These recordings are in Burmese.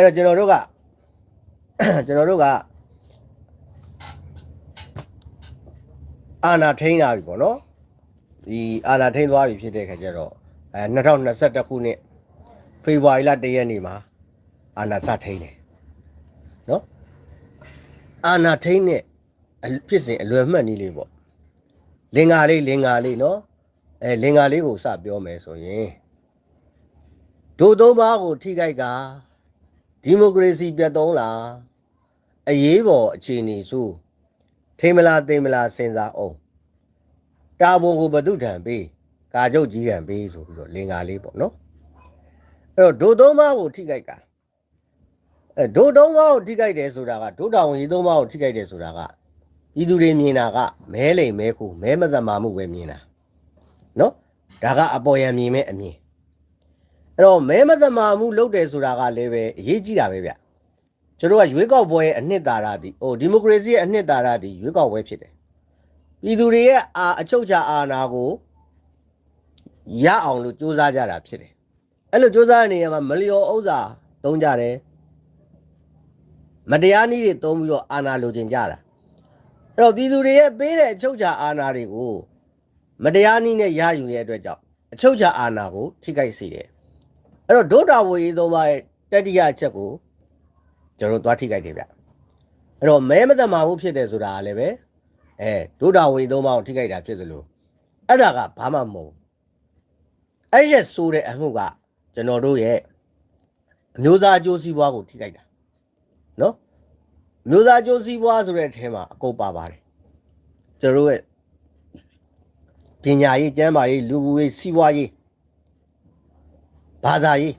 အဲ့တော့ကျွန်တော်တို့ကကျွန်တော်တို့ကအာနာထိန်းလာပြီပေါ့နော်ဒီအာနာထိန်းသွားပြီဖြစ်တဲ့ခါကျတော့အဲ2021ခုနှစ်ဖေဖော်ဝါရီလ1ရက်နေ့မှာအာနာစထိန်းတယ်နော်အာနာထိန်းနဲ့အဖြစ်စဉ်အလွယ်မှတ်နည်းလေးပေါ့လင်္ကာလေးလင်္ကာလေးနော်အဲလင်္ကာလေးကိုစပြောမယ်ဆိုရင်ဒို့သုံးပါးကိုထိခိုက်က ဒီမိုကရေစီပြတ်သုံးလားအရေးပေါ်အခြေအနေဆိုထိမလားသိမလားစဉ်းစားအောင်တာဝန်ကိုဘု து ထံပေးကာချုပ်ကြီးထံပေးဆိုပြီးတော့လင်္ကာလေးပေါ့နော်အဲ့တော့ဒို့သုံးပါးကိုထိခိုက်ကအဲဒို့သုံးပါးကိုထိခိုက်တယ်ဆိုတာကဒို့တာဝန်ကြီးသုံးပါးကိုထိခိုက်တယ်ဆိုတာကဤသူတွေမြင်တာကမဲလိမ်မဲခုမဲမသက်မာမှုပဲမြင်တာနော်ဒါကအပေါ်ယံမြင်မဲ့အမြင် အဲ့တော့မဲမသက်မာမှုလုပ်တယ်ဆိုတာကလည်းပဲအရေးကြီးတာပဲဗျကျွန်တော်ကရွေးကောက်ပွဲရဲ့အနှစ်သာရသည်ဟိုဒီမိုကရေစီရဲ့အနှစ်သာရသည်ရွေးကောက်ပွဲဖြစ်တယ်ပြည်သူတွေရဲ့အာအချုပ်ချာအာဏာကိုရအောင်လို့စူးစမ်းကြတာဖြစ်တယ်အဲ့လိုစူးစမ်းတဲ့နေရာမှာမလျော်ဥစ္စာသုံးကြတယ်မတရားနည်းတွေသုံးပြီးတော့အာဏာလိုချင်ကြတာအဲ့တော့ပြည်သူတွေရဲ့ပေးတဲ့အချုပ်ချာအာဏာတွေကိုမတရားနည်းနဲ့ရယူနေတဲ့အတွက်ကြောင့်အချုပ်ချာအာဏာကိုထိခိုက်စေတယ် အဲ့တော့ဒုတာဝေရေးသုံးပါးရဲ့တတိယအချက်ကိုကျွန်တော်တို့သွားထိခိုက်တယ်ဗျအဲ့တော့မဲမသက်မာမှုဖြစ်တယ်ဆိုတာကလည်းပဲအဲဒုတာဝေရေးသုံးပါးကိုထိခိုက်တာဖြစ်သလိုအဲ့ဒါကဘာမှမဟုတ်ဘူးအဲ့ဒီဆိုတဲ့အမှုကကျွန်တော်တို့ရဲ့အမျိုးသားအကျိုးစီးပွားကိုထိခိုက်တာနော်အမျိုးသားအကျိုးစီးပွားဆိုတဲ့အထဲမှာအကုန်ပါပါတယ်ကျွန်တော်တို့ရဲ့ပညာရေးကျန်းမာရေးလူမှုရေးစီးပွားရေး ဘာသာရေး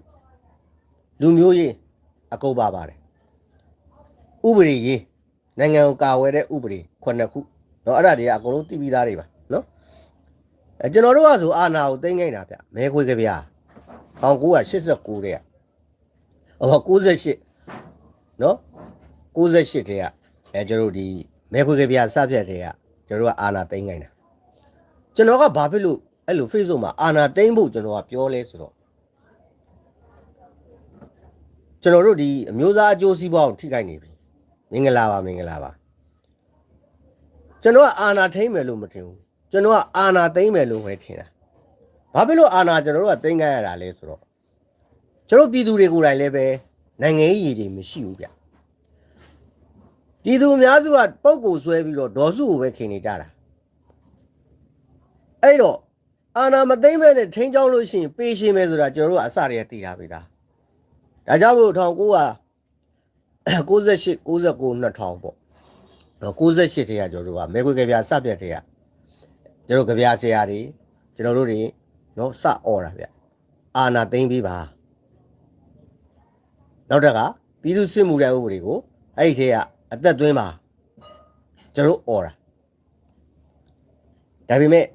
လူမျိုးရေးအကုန်ပါပါတယ်ဥပဒေရေးနိုင်ငံကိုကာဝယ်တဲ့ဥပဒေခုနှစ်ခုเนาะအဲ့ဒါတွေကအကုန်လုံးသိပြီးသားတွေပါเนาะအဲကျွန်တော်တို့ကဆိုအာနာကိုသိမ့်ခဲ့တာဗျမဲခွေကြဗျာ1989တဲ့ကဟော98เนาะ98တဲ့ကအဲကျွန်တော်တို့ဒီမဲခွေကြဗျာစပြတ်တဲ့ကကျွန်တော်တို့ကအာနာသိမ့်ခဲ့တာကျွန်တော်ကဘာဖြစ်လို့အဲ့လို Facebook မှာအာနာသိမ့်ဖို့ကျွန်တော်ကပြောလဲဆိုတော့ ကျွန်တော်တို့ဒီအမျိုးသားအကျိုးစီးပွားကိုထိခိုက်နေပြီမင်္ဂလာပါမင်္ဂလာပါကျွန်တော်ကအာနာထိမ့်မယ်လို့မထင်ဘူးကျွန်တော်ကအာနာသိမ့်မယ်လို့ပဲထင်တာဘာဖြစ်လို့အာနာကျွန်တော်တို့ကသိမ့်ခဲ့ရတာလဲဆိုတော့ကျွန်တော်ပြည်သူတွေကိုယ်တိုင်လည်းပဲနိုင်ငံရေးရည်တွေမရှိဘူးဗျပြည်သူအများစုကပုံကိုဆွဲပြီးတော့ဒေါ်စုကိုပဲခင်နေကြတာအဲ့တော့အာနာမသိမ့်မဲ့နဲ့ထိန်းချောင်းလို့ရှိရင်ပေးရှင်းမယ်ဆိုတာကျွန်တော်တို့ကအစတည်းကသိတာပဲဒါ ဒါကြောင့်မို့1900 98 99 2000ပေါ့တော့98တည်းကကျွန်တော်တို့ကမဲခွေကြပြစပြတ်တည်းကကျွန်တော်ကြပြဆရာတွေကျွန်တော်တို့တွေနော်စអော်တာဗျအာနာသိမ့်ပြီးပါနောက်တက်ကပြည်သူစစ်မှုတဲ့ဥပဒေကိုအဲ့ဒီထဲကအသက်သွင်းပါကျွန်တော်អော်တာဒါပေမဲ့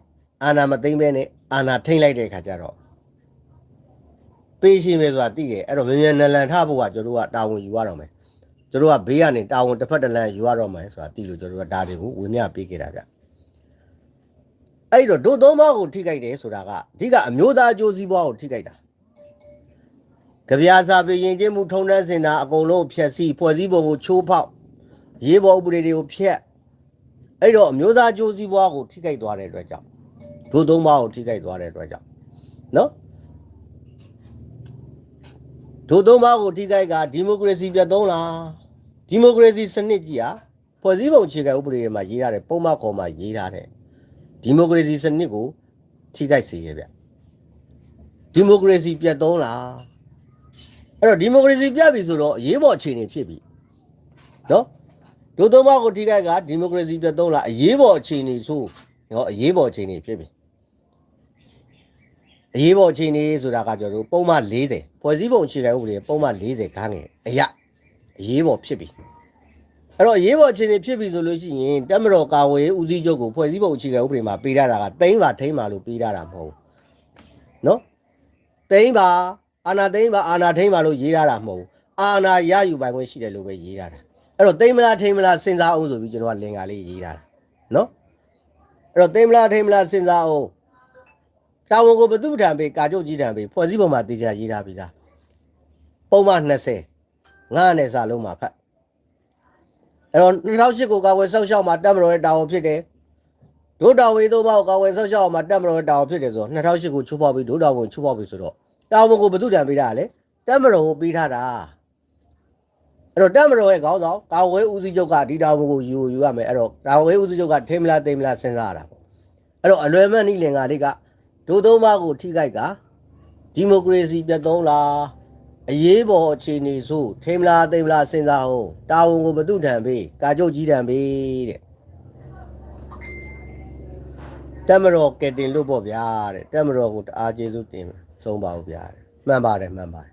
အာနာမသိမ့်ပဲနဲ့အာနာထိမ့်လိုက်တဲ့ခါကျတော့ ပေးရှိမယ်ဆိုတာသိတယ်အဲ့တော့မြန်မြန်နလန်ထဖို့ကကျွန်တော်တို့ကတာဝန်ယူရတော့မယ်ကျွန်တော်ကဘေးကနေတာဝန်တစ်ဖက်တစ်လမ်းယူရတော့မယ်ဆိုတာသိလို့ကျွန်တော်တို့ကဒါတွေကိုဝင်မြပေးခဲ့တာဗျအဲ့တော့ဒုသုံးပါးကိုထိခိုက်တယ်ဆိုတာကအဓိကအမျိုးသားအကျိုးစီးပွားကိုထိခိုက်တာကြပြာစာပေရင်ကျင်းမှုထုံတန်းစင်တာအကုန်လုံးဖျက်ဆီးဖွဲ့စည်းပုံကိုချိုးဖောက်ရေးပေါ်ဥပဒေတွေကိုဖျက်အဲ့တော့အမျိုးသားအကျိုးစီးပွားကိုထိခိုက်သွားတဲ့အတွက်ကြောင့်ဒုသုံးပါးကိုထိခိုက်သွားတဲ့အတွက်ကြောင့်နော် ဒို့သုံးပါးကိုထိခိုက်ကဒီမိုကရေစီပြတ်သုံးလားဒီမိုကရေစီစနစ်ကြီးဟာဖွဲ့စည်းပုံအခြေခံဥပဒေထဲမှာရေးထားတဲ့ပုံမှန်ခေါ်မှာရေးထားတဲ့ဒီမိုကရေစီစနစ်ကိုထိခိုက်စေရဗျဒီမိုကရေစီပြတ်သုံးလားအဲ့တော့ဒီမိုကရေစီပြတ်ပြီဆိုတော့အရေးပေါ်အခြေအနေဖြစ်ပြီနော်ဒို့သုံးပါးကိုထိခိုက်ကဒီမိုကရေစီပြတ်သုံးလားအရေးပေါ်အခြေအနေဆိုနော်အရေးပေါ်အခြေအနေဖြစ်ပြီ အရေးပေါ်အခြေအနေဆိုတာကကျွန်တော်တို့ပုံမှန်40ဖွဲ့စည်းပုံအခြေခံဥပဒေပုံမှန်40ခန်းငယ်အရာအရေးပေါ်ဖြစ်ပြီအဲ့တော့အရေးပေါ်အခြေအနေဖြစ်ပြီဆိုလို့ရှိရင်တက်မတော်ကာဝေးဦးစီးချုပ်ကိုဖွဲ့စည်းပုံအခြေခံဥပဒေမှာပေးထားတာကတိမ့်ပါထိမ့်ပါလို့ပေးထားတာမဟုတ်ဘူးနော်တိမ့်ပါအာနာတိမ့်ပါအာနာထိမ့်ပါလို့ရေးထားတာမဟုတ်ဘူးအာနာရယူပိုင်ခွင့်ရှိတယ်လို့ပဲရေးထားတာအဲ့တော့တိမ့်မလားထိမ့်မလားစဉ်းစားအောင်ဆိုပြီးကျွန်တော်ကလင်္ကာလေးရေးထားတာနော်အဲ့တော့တိမ့်မလားထိမ့်မလားစဉ်းစားအောင် တာဝန်ကိုဘသူ့ထံပေးကာချုပ်ကြီးထံပေးဖွဲ့စည်းပုံမှာတေချာရေးထားပြီးသားပုံမှန်20ငါနဲ့စာလုံးမှာဖတ်အဲ့တော့2008ကိုကာဝယ်ဆောက်ရှောက်မှာတက်မတော်ရဲ့တာဝန်ဖြစ်တယ်ဒုတာဝန်သုံးပါးကိုကာဝယ်ဆောက်ရှောက်မှာတက်မတော်ရဲ့တာဝန်ဖြစ်တယ်ဆိုတော့2008ကိုချိုးဖောက်ပြီးဒုတာဝန်ချိုးဖောက်ပြီးဆိုတော့တာဝန်ကိုဘယ်သူတံပေးတာလဲတက်မတော်ကိုပေးထားတာအဲ့တော့တက်မတော်ရဲ့ခေါင်းဆောင်ကာဝယ်ဦးစီးချုပ်ကဒီတာဝန်ကိုယူယူရမယ်အဲ့တော့ကာဝယ်ဦးစီးချုပ်ကထိမလားသိမလားစဉ်းစားရတာပေါ့အဲ့တော့အလွယ်မဲ့နိလင်္ကာတွေက ဒုသုံးပါးကိုထိခိုက်ကဒီမိုကရေစီပြတ်သုံးလားအရေးပေါ်အခြေအနေဆိုထိမလားသိမလားစဉ်းစားအောင်တာဝန်ကိုဘသူထံပေးကာကြုတ်ကြီးထံပေးတဲ့တက်မတော်ကက်တင်လို့ပေါ့ဗျာတဲ့တက်မတော်ကိုတအားကျေးဇူးတင်ဆုံးပါဦးဗျာတဲ့မှန်ပါတယ်မှန်ပါတယ်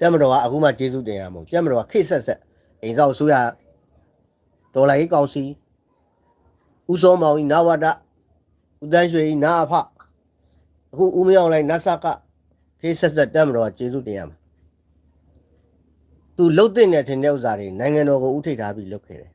တက်မတော်ကအခုမှကျေးဇူးတင်ရမှာမဟုတ်တက်မတော်ကခိတ်ဆက်ဆက်အိမ်ဆောင်ဆိုရဒေါ်လာရေးကောင်စီဦးစောမောင်ကြီးနဝဒဦးတန်းရွှေကြီးနာအဖ အခုဦးမယောင်လိုက်နတ်ဆကခိတ်ဆက်ဆက်တက်မတော်ကကျေးဇူးတင်ရမှာသူလှုပ်တဲ့နဲ့ထင်တဲ့ဥစ္စာတွေနိုင်ငံတော်ကိုဥထိတ်ထားပြီးလုပ်ခဲ့တယ်